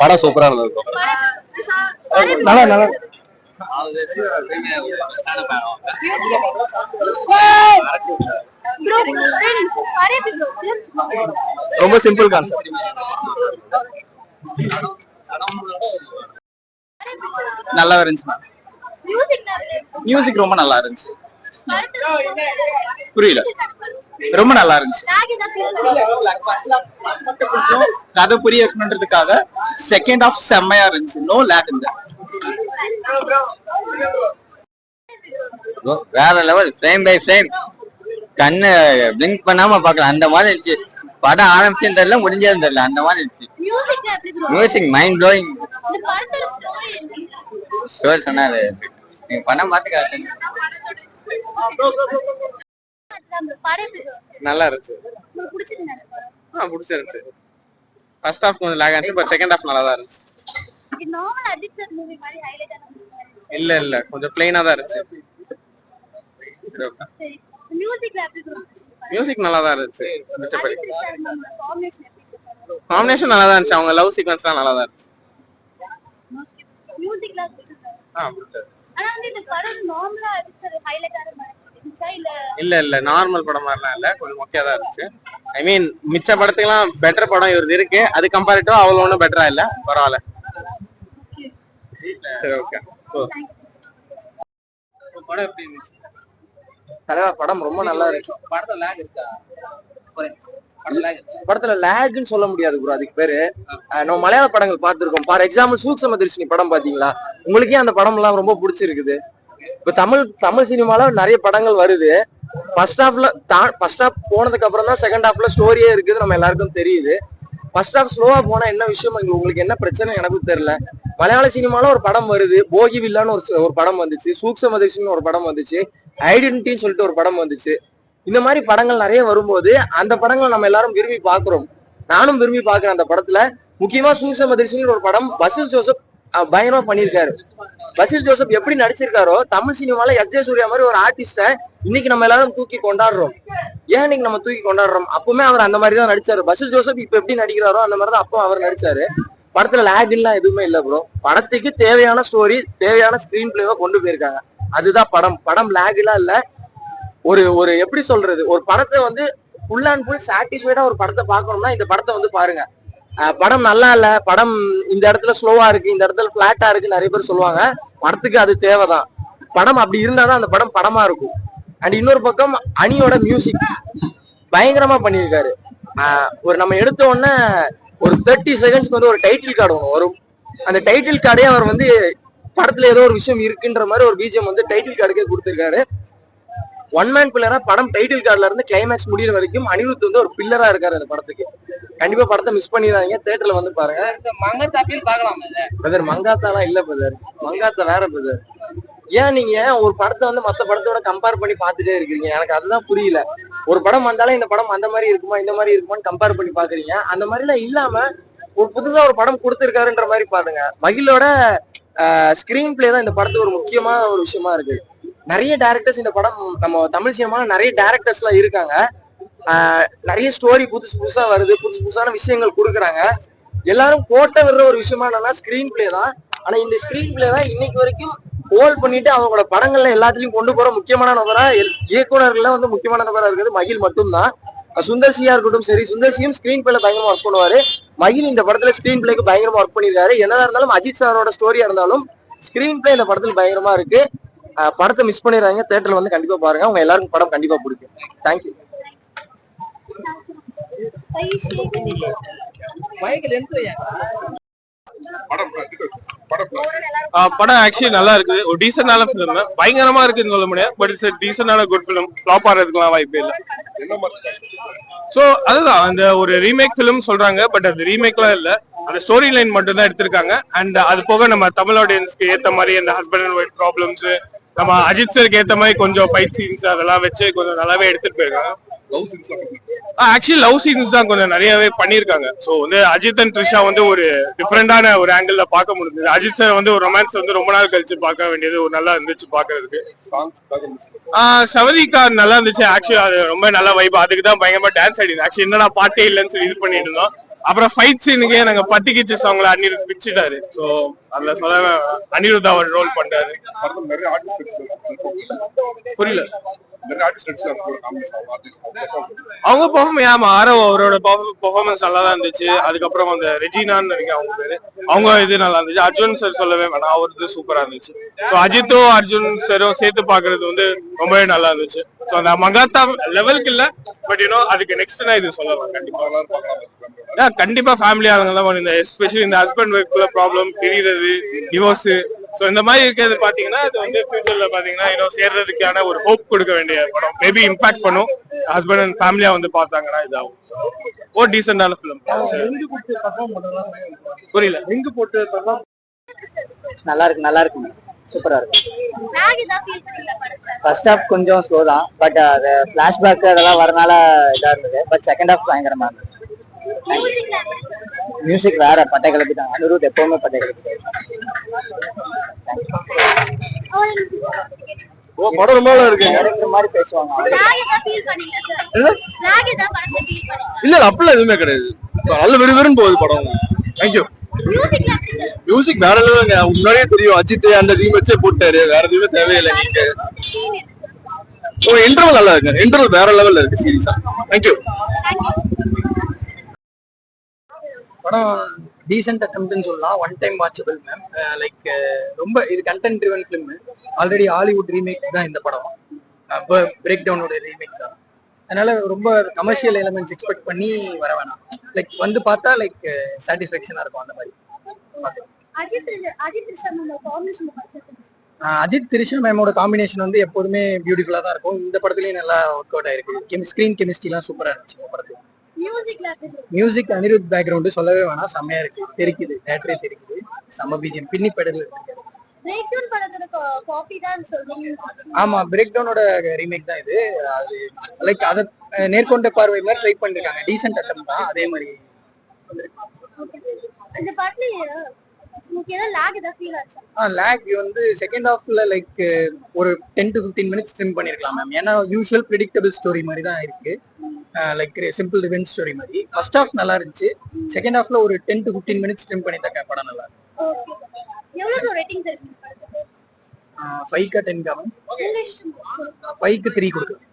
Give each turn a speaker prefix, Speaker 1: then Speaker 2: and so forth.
Speaker 1: படம் சூப்பரா இருக்கும்
Speaker 2: நல்லா நல்லா.
Speaker 1: ரொம்ப சிம்பிள் கான்செப்ட் நல்லா இருந்துச்சு. மியூசிக் ரொம்ப நல்லா இருந்துச்சு. புரியல. ரொம்ப நல்லா இருந்துச்சு. கதை புரிய வைக்கணுன்றதுக்காக செகண்ட் ஆஃப் செம்மையா இருந்துச்சு. நோ லேக் இந்த
Speaker 3: வேற லெவல் ஃப்ரேம் பை ஃப்ரேம் கண்ணு பிளிங்க் பண்ணாம பார்க்கலாம். அந்த மாதிரி இருந்துச்சு. படம் ஆரம்பிச்சுன்னு தெரியல முடிஞ்சதுன்னு தெரியல. அந்த மாதிரி இருந்துச்சு. மியூசிக் மைண்ட் ப்ளோயிங் ஸ்டோரி சொன்னாரு. நீங்க படம் பார்த்து
Speaker 1: நல்லா இருந்துச்சு. ஆ பிடிச்சிருந்துச்சு. ஃபர்ஸ்ட் ஹாஃப் கொஞ்சம் லேக் ஆச்சு பட் செகண்ட் ஹாஃப் நல்லா தான் இருந்துச்சு. இல்ல இல்ல கொஞ்சம் பிளைனா தான் இருந்துச்சு. மியூசிக் நல்லா தான் இருந்துச்சு மிச்சப்படி. காம்பினேஷன் நல்லா தான் இருந்துச்சு அவங்க லவ் சீக்வன்ஸ்லாம் நல்லா தான் இருந்துச்சு. ஆ பிடிச்சது
Speaker 4: இல்ல
Speaker 1: இல்ல இல்ல நார்மல் படம் மாதிரிலாம் இல்ல. கொஞ்சம் மொக்கையா தான் இருந்துச்சு. ஐ மீன் மிச்ச படத்துக்குலாம் பெட்டர் படம் இவரது இருக்கு. அது கம்பேரிட்டிவா அவ்வளவு ஒன்றும் பெட்டரா இல்ல. பரவாயில்ல. சரி ஓகே படம் எப்படி இருந்துச்சு?
Speaker 5: தலைவா படம் ரொம்ப நல்லா இருந்துச்சு
Speaker 1: படத்துல லேக் இருக்கா?
Speaker 5: படத்துல லேக்னு சொல்ல முடியாது ப்ரோ அதுக்கு பேரு. நம்ம மலையாள படங்கள் பார்த்திருக்கோம். ஃபார் எக்ஸாம்பிள் சூக்ஷம தரிசனி படம் பாத்தீங்களா உங்களுக்கே அந்த படம் எல்லாம் ரொம்ப பிடிச்சிருக்குது. இப்ப தமிழ் தமிழ் சினிமால நிறைய படங்கள் வருது. ஃபர்ஸ்ட் ஹாஃப்ல ஃபர்ஸ்ட் ஹாஃப் போனதுக்கு அப்புறம் தான் செகண்ட் ஹாஃப்ல ஸ்டோரியே இருக்குது நம்ம எல்லாருக்கும் தெரியுது. ஃபர்ஸ்ட் ஹாஃப் ஸ்லோவா போனா என்ன விஷயம்? உங்களுக்கு என்ன பிரச்சனை எனக்கும் தெரியல. மலையாள சினிமால ஒரு படம் வருது. போகி வில்லான்னு ஒரு ஒரு படம் வந்துச்சு. சூக்ஷம தரிசனின்னு ஒரு படம் வந்துச்சு. ஐடென்டிட்டின்னு சொல்லிட்டு ஒரு படம் வந்துச்சு. இந்த மாதிரி படங்கள் நிறைய வரும்போது அந்த படங்களை நம்ம எல்லாரும் விரும்பி பாக்குறோம் நானும் விரும்பி பாக்குறேன் அந்த படத்துல. முக்கியமா சூசம ஒரு படம் பசில் ஜோசப் பயங்கரமா பண்ணியிருக்காரு. பசில் ஜோசப் எப்படி நடிச்சிருக்காரோ தமிழ் சினிமால எஸ். ஜே சூர்யா மாதிரி ஒரு ஆர்டிஸ்ட இன்னைக்கு நம்ம எல்லாரும் தூக்கி கொண்டாடுறோம். ஏன் இன்னைக்கு நம்ம தூக்கி கொண்டாடுறோம்? அப்பவுமே அவர் அந்த மாதிரி தான் நடிச்சாரு. பசில் ஜோசப் இப்ப எப்படி நடிக்கிறாரோ அந்த மாதிரி தான் அப்போ அவர் நடிச்சாரு. படத்துல லேக் எல்லாம் எதுவுமே இல்ல ப்ரோ படத்துக்கு தேவையான ஸ்டோரி தேவையான ஸ்கிரீன் பிளேவை கொண்டு போயிருக்காங்க. அதுதான் படம். படம் லேக் எல்லாம் இல்ல. ஒரு ஒரு எப்படி சொல்றது? ஒரு படத்தை வந்து ஃபுல் அண்ட் ஃபுல் சாட்டிஸ்ஃபைடா ஒரு படத்தை பார்க்கணும்னா இந்த படத்தை வந்து பாருங்க. படம் நல்லா இல்ல படம் இந்த இடத்துல ஸ்லோவா இருக்கு இந்த இடத்துல பிளாட்டா இருக்கு நிறைய பேர் சொல்லுவாங்க. படத்துக்கு அது தேவைதான். படம் அப்படி இருந்தாதான் அந்த படம் படமா இருக்கும். அண்ட் இன்னொரு பக்கம் அணியோட மியூசிக் பயங்கரமா பண்ணியிருக்காரு. ஒரு நம்ம எடுத்த உடனே ஒரு தேர்ட்டி செகண்ட்ஸ்க்கு வந்து ஒரு டைட்டில் கார்டு ஒன்று வரும். அந்த டைட்டில் கார்டே அவர் வந்து படத்துல ஏதோ ஒரு விஷயம் இருக்குன்ற மாதிரி ஒரு பிஜிஎம் வந்து டைட்டில் கார்டுக்கே கொடுத்திருக்காரு. ஒன் மேன் பில்லரா படம் டைட்டில் கார்டுல இருந்து கிளைமேக்ஸ் முடியிற வரைக்கும் அனிருத் வந்து ஒரு பில்லரா இருக்காரு அந்த படத்துக்கு. கண்டிப்பா படத்தை மிஸ் பண்ணிடாதீங்க. தேட்டர்ல வந்து பாருங்க.
Speaker 1: மங்கத்தா ஃபீல் பார்க்கலாம்
Speaker 5: பிரதர் மங்காத்தாலாம் இல்ல பிரதர் மங்காத்தா வேற பிரதர் ஏன் நீங்க ஒரு படத்தை வந்து மத்த படத்தோட கம்பேர் பண்ணி பார்த்துட்டே இருக்கீங்க? எனக்கு அதுதான் புரியல. ஒரு படம் வந்தாலே இந்த படம் அந்த மாதிரி இருக்குமா இந்த மாதிரி இருக்குமான்னு கம்பேர் பண்ணி பாக்குறீங்க அந்த மாதிரிலாம் இல்லாம ஒரு புதுசா ஒரு படம் கொடுத்திருக்காருன்ற மாதிரி பாருங்க. மகிழோட ஸ்கிரீன் பிளே தான் இந்த படத்துக்கு ஒரு முக்கியமான ஒரு விஷயமா இருக்கு. நிறைய டேரக்டர்ஸ் இந்த படம் நம்ம தமிழ் சினிமாவில் நிறைய டேரக்டர்ஸ் எல்லாம் இருக்காங்க. நிறைய ஸ்டோரி புதுசு புதுசா வருது புதுசு புதுசான விஷயங்கள் கொடுக்குறாங்க. எல்லாரும் கோட்டை விடுற ஒரு விஷயமா என்னன்னா ஸ்கிரீன் பிளே தான். ஆனா இந்த ஸ்கிரீன் பிளேவை இன்னைக்கு வரைக்கும் ஹோல்ட் பண்ணிட்டு அவங்களோட படங்கள்ல எல்லாத்துலயும் கொண்டு போற முக்கியமான நபரா எல்- இயக்குனர்கள்ல வந்து முக்கியமான நபரா இருக்கிறது மகிழ் மட்டும்தான். அஹ் சுந்தர் சியா இருக்கட்டும் சரி சுந்தர் சியும் ஸ்கிரீன் பிளேல பயங்கரமா ஒர்க் பண்ணுவாரு. மகிழ் இந்த படத்துல ஸ்கிரீன் பிளேக்கு பயங்கரமா ஒர்க் பண்ணிருக்காரு என்னதான் இருந்தாலும் அஜித் சாரோட ஸ்டோரியா இருந்தாலும் ஸ்கிரீன் பிளே இந்த படத்துல பயங்கரமா இருக்கு. படத்தை மிஸ் பண்ணிடுறாங்க தேட்டர்ல வந்து கண்டிப்பா பாருங்க. உங்க எல்லாருக்கும் படம் கண்டிப்பா பிடிக்கும். தேங்க்யூ
Speaker 6: படம் ஆக்சுவலி நல்லா இருக்கு ஒரு டீசென்டான ஃபிலிம் பயங்கரமா இருக்குன்னு சொல்ல முடியாது. பட் இட்ஸ் டீசென்டான குட் ஃபிலிம் ஃபிளாப் ஆகிறதுக்குலாம் வாய்ப்பே இல்லை. சோ அதுதான். அந்த ஒரு ரீமேக் ஃபிலிம் சொல்றாங்க. பட் அது ரீமேக்லாம் இல்ல. அந்த ஸ்டோரி லைன் மட்டும் தான் எடுத்திருக்காங்க. அண்ட் அது போக நம்ம தமிழ் ஆடியன்ஸ்க்கு ஏத்த மாதிரி அந்த ஹஸ்பண்ட் அண்ட் ஒய்ஃப் ப்ராப்ளம்ஸ் நம்ம அஜித் சருக்கு ஏத்த மாதிரி கொஞ்சம் ஃபைட் சீன்ஸ் அதெல்லாம் வச்சு கொஞ்சம் நல்லாவே எடுத்துட்டு போயிருக்காங்க. ஆக்சுவலி லவ் சீன்ஸ் தான் கொஞ்சம் நிறையவே பண்ணியிருக்காங்க. ஸோ வந்து அஜித் அண்ட் த்ரிஷா வந்து ஒரு டிஃப்ரெண்டான ஒரு ஆங்கிள் பார்க்க முடிஞ்சது. அஜித் சார் வந்து ஒரு ரொமான்ஸ் வந்து ரொம்ப நாள் கழிச்சு பார்க்க வேண்டியது ஒரு நல்லா இருந்துச்சு பார்க்கிறதுக்கு. ஆஹ் சவரிகா நல்லா இருந்துச்சு. ஆக்சுவலி அது ரொம்ப நல்ல வைப் அதுக்கு தான் பயங்கரமா டான்ஸ் ஆடிது ஆக்சுவலி என்னடா பாட்டே இல்லைன்னு சொல்லி இது பண்ணிட்டு இருந்தோம். அப்புறம் ஃபைட் சீனுக்கே நாங்க பட்டிக்கிச்சு சாங்ல அனிருத் பிச்சுட்டாரு ஸோ அதுல சொல்ல அனிருத் அவர் ரோல் பண்றாரு. புரியல. அவங்க பெர்ஃபார்ம் ஆமா ஆரவ் அவரோட பெர்ஃபார்மன்ஸ் நல்லா தான் இருந்துச்சு. அதுக்கப்புறம் அந்த ரெஜினான்னு நினைக்கிறேன் அவங்க பேரு. அவங்க இது நல்லா இருந்துச்சு. அர்ஜுன் சார் சொல்லவே வேணாம். அவர் இது சூப்பரா இருந்துச்சு. ஸோ அஜித்தும் அர்ஜுன் சாரும் சேர்த்து பாக்குறது வந்து ரொம்பவே நல்லா இருந்துச்சு. ஸோ அந்த மகாத்தா லெவலுக்கு இல்ல. பட் யூனோ அதுக்கு நெக்ஸ்ட் நான் இது சொல்லலாம். கண்டிப்பா. கண்டிப்பா ஃபேமிலி ஆளுங்க தான் இந்த எஸ்பெஷலி இந்த ஹஸ்பண்ட் ஒய்ஃப்குள்ள ப்ராப்ளம் பிரியறது டிவோர்ஸ் சோ இந்த மாதிரி இருக்கிறது பாத்தீங்கன்னா இது வந்து ஃபியூச்சர்ல பாத்தீங்கன்னா இன்னும் சேர்றதுக்கான ஒரு ஹோப் கொடுக்க வேண்டிய படம். மேபி இம்பாக்ட் பண்ணும். ஹஸ்பண்ட் அண்ட் ஃபேமிலியா வந்து பார்த்தாங்கன்னா இதாகும். ஓ டீசென்டான ஃபிலிம் புரியல.
Speaker 2: ரிங்கு போட்டு
Speaker 7: நல்லா இருக்கு நல்லா இருக்கு. சூப்பரா இருக்கு? ஃபர்ஸ்ட் ஹாஃப் கொஞ்சம் ஸ்லோ தான் பட் அது ஃபிளாஷ்பேக் அதெல்லாம் வரனால இதா இருந்தது. பட் செகண்ட் ஹாஃப் பயங்கரமா இருந்தது. மியூசிக் வேற பட்டை கிளப்பி தான். அனிருத் எப்பவுமே பட்டை கிளப்பி
Speaker 2: ஓ படம் ரொம்ப நல்லா இருக்கு
Speaker 7: மாதிரி பேசுவாங்க?
Speaker 2: இல்ல? இல்ல அப்படிலாம் எதுவுமே கிடையாது. நல்ல விறுவிறுன்னு போகுது படம். தேங்க்யூ? மியூசிக் வேற லெவலுங்க. முன்னாடியே தெரியும் அஜித் அந்த ரீமேட்சே போட்டாரு. வேற எதுவுமே தேவையில்லை நீங்க? ஓ இன்டர்வல் நல்லா இருக்கு இன்டர்வல் வேற லெவல்ல இருக்கு சீரியஸா தேங்க்யூ
Speaker 8: படம் டீசென்ட் அட்டம்ப்ட்னு சொல்லலாம். One time watchable ma'am like ரொம்ப இது content driven film already Hollywood remake தான் இந்த படம். பிரேக் டவுனோட ரீமேக் தான். அதனால ரொம்ப கமர்ஷியல் எலிமெண்ட்ஸ் எக்ஸ்பெக்ட் பண்ணி வர வேணாம். லைக் வந்து பார்த்தா லைக் சாட்டிஸ்ஃபேக்ஷனா இருக்கும் அந்த மாதிரி.
Speaker 4: அஜித்
Speaker 8: திரிஷா மேமோட காம்பினேஷன் வந்து எப்போதுமே பியூட்டிஃபுல்லா தான் இருக்கும். இந்த படத்துலயும் நல்லா ஒர்க் அவுட் ஆயிருக்கு. கெமி ஸ்கிரீன் கெமிஸ்ட்ரிலாம் சூப்பரா இருந்துச்சு இந்த படத்துல. மியூசிக் அனிருத் பேக்ரவுண்டு சொல்லவே வேணாம். செம்மையா இருக்கு. தெரிக்குது. தேட்டரே தெரிக்குது. செம்ம பீஜம் பின்னி பெடல். ஆமா. பிரேக் டவுனோட ரீமேக் தான் இது. அது லைக் அதை நேர்கொண்ட பார்வை மாதிரி ட்ரை பண்ணிருக்காங்க. டீசென்ட் அட்டம் தான். அதே மாதிரி
Speaker 4: இந்த
Speaker 8: லேக் வந்து செகண்ட் ஹாஃப்ல லைக் ஒரு ten to fifteen minutes trim பண்ணிருக்கலாம் மேம் ஏன்னா யூஸ்வல் ப்ரிடிக்டபிள் ஸ்டோரி மாதிரி தான் இருக்கு. லைக் சிம்பிள் ரிவென்ஸ் ஸ்டோரி மாதிரி. ஃபர்ஸ்ட் ஹாஃப் நல்லா இருந்துச்சு. செகண்ட் ஹாஃப்ல ஒரு ten to fifteen minutes trim பண்ணியிருந்தாக்க படம் நல்லா ஃபைவ்க்கா டென் காமன் ஃபைவ்க்கு த்ரீ கொடுக்குறேன்